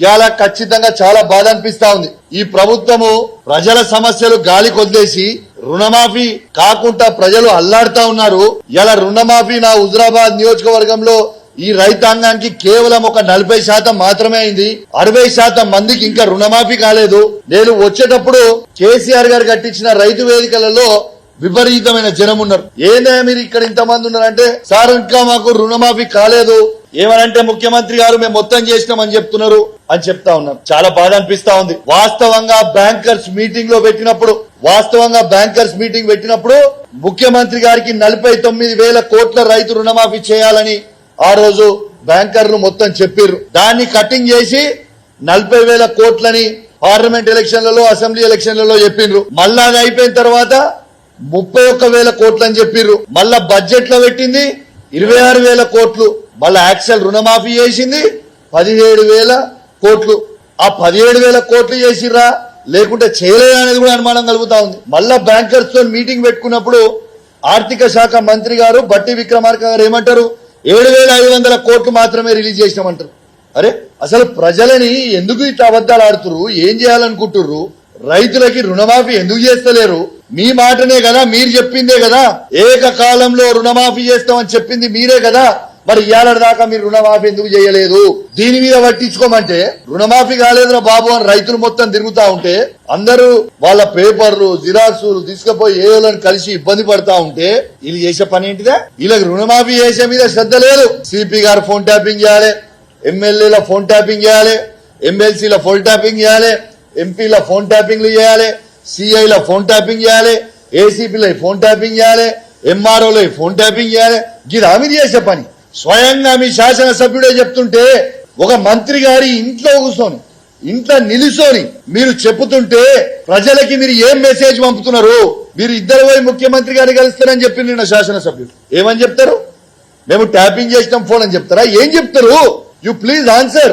ఇవాళ ఖచ్చితంగా చాలా బాధ అనిపిస్తా ఉంది. ఈ ప్రభుత్వము ప్రజల సమస్యలు గాలి కొద్దేసి రుణమాఫీ కాకుండా ప్రజలు అల్లాడుతా ఉన్నారు. ఇలా రుణమాఫీ నా హుజరాబాద్ నియోజకవర్గంలో ఈ రైతాంగానికి కేవలం ఒక నలభై శాతం మాత్రమే అయింది. అరవై శాతం మందికి ఇంకా రుణమాఫీ కాలేదు. నేను వచ్చేటప్పుడు కేసీఆర్ గారు కట్టించిన రైతు వేదికలలో విపరీతమైన జనం ఉన్నారు. ఏందే మీరు ఇక్కడ ఇంతమంది ఉన్నారంటే సార్ ఇంకా మాకు రుణమాఫీ కాలేదు. ఏమనంటే ముఖ్యమంత్రి గారు మేము మొత్తం చేసినామని చెప్తున్నారు. అని చెప్తా ఉన్నారు చాలా బాధ అనిపిస్తా ఉంది. వాస్తవంగా బ్యాంకర్స్ మీటింగ్లో పెట్టినప్పుడు వాస్తవంగా బ్యాంకర్స్ మీటింగ్ పెట్టినప్పుడు ముఖ్యమంత్రి గారికి నలభై తొమ్మిది వేల కోట్ల రైతు రుణమాఫీ చేయాలని ఆ రోజు బ్యాంకర్లు మొత్తం చెప్పిర్రు. దాన్ని కటింగ్ చేసి నలభై వేల కోట్లని పార్లమెంట్ ఎలక్షన్లలో అసెంబ్లీ ఎలక్షన్లలో చెప్పిండ్రు మళ్ళా అది అయిపోయిన తర్వాత ముప్పై ఒక్క వేల కోట్లు అని చెప్పిర్రు. మళ్ళా బడ్జెట్లో పెట్టింది ఇరవై ఆరు వేల కోట్లు. మళ్ళా యాక్సెల్ రుణమాఫీ చేసింది పదిహేడు వేల కోట్లు. ఆ పదిహేడు వేల కోట్లు చేసిర్రా? లేకుంటే చేయలేదా అనేది కూడా అనుమానం కలుగుతా ఉంది. మళ్ళా బ్యాంకర్స్తో మీటింగ్ పెట్టుకున్నప్పుడు ఆర్థిక శాఖ మంత్రి గారు బట్టి విక్రమార్క గారు ఏమంటారు? ఏడు వేల ఐదు వందల కోట్లు మాత్రమే రిలీజ్ చేసినామంటారు. అరే అసలు ప్రజలని ఎందుకు ఇట్లా అబద్ధాలు ఆడుతురు ఏం చేయాలనుకుంటుర్రు? రైతులకి రుణమాఫీ ఎందుకు చేస్తలేరు? మీ మాటనే కదా మీరు చెప్పిందే కదా. ఏకకాలంలో రుణమాఫీ చేస్తామని చెప్పింది మీరే కదా. మరి ఇవాళ దాకా మీరు రుణమాఫీ ఎందుకు చేయలేదు? దీని మీద పట్టించుకోమంటే రుణమాఫీ కాలేదురా బాబు అని రైతులు మొత్తం తిరుగుతా ఉంటే అందరూ వాళ్ళ పేపర్లు జిరాక్సులు తీసుకుపోయి ఏదోలను కలిసి ఇబ్బంది పడతా ఉంటే వీళ్ళు చేసే పని ఏంటిదే? వీళ్ళకి రుణమాఫీ చేసే మీద శ్రద్ధ లేదు. సిపి గారు ఫోన్ ట్యాపింగ్ చేయాలి ఎమ్మెల్యేల ఫోన్ ట్యాపింగ్ చేయాలి ఎమ్మెల్సీల ఫోన్ ట్యాపింగ్ చేయాలి ఎంపీల ఫోన్ ట్యాపింగ్లు చేయాలి సిఐల ఫోన్ ట్యాపింగ్ చేయాలి ఏసీపీల ఫోన్ ట్యాపింగ్ చేయాలి ఎంఆర్ఓల ఫోన్ ట్యాపింగ్ చేయాలి. ఇది చేసే పని. స్వయంగా మీ శాసనసభ్యుడే చెప్తుంటే ఒక మంత్రి గారి ఇంట్లో కూర్చొని ఇంట్లో నిలుసోని మీరు చెప్పుతుంటే ప్రజలకి మీరు ఏం మెసేజ్ పంపుతున్నారు? మీరు ఇద్దరు పోయి ముఖ్యమంత్రి గారిని కలుస్తారని చెప్పి నిన్న శాసనసభ్యుడు. ఏమని చెప్తారు? మేము ట్యాపింగ్ చేసినాం ఫోన్ అని చెప్తారా? ఏం చెప్తారు? You please answer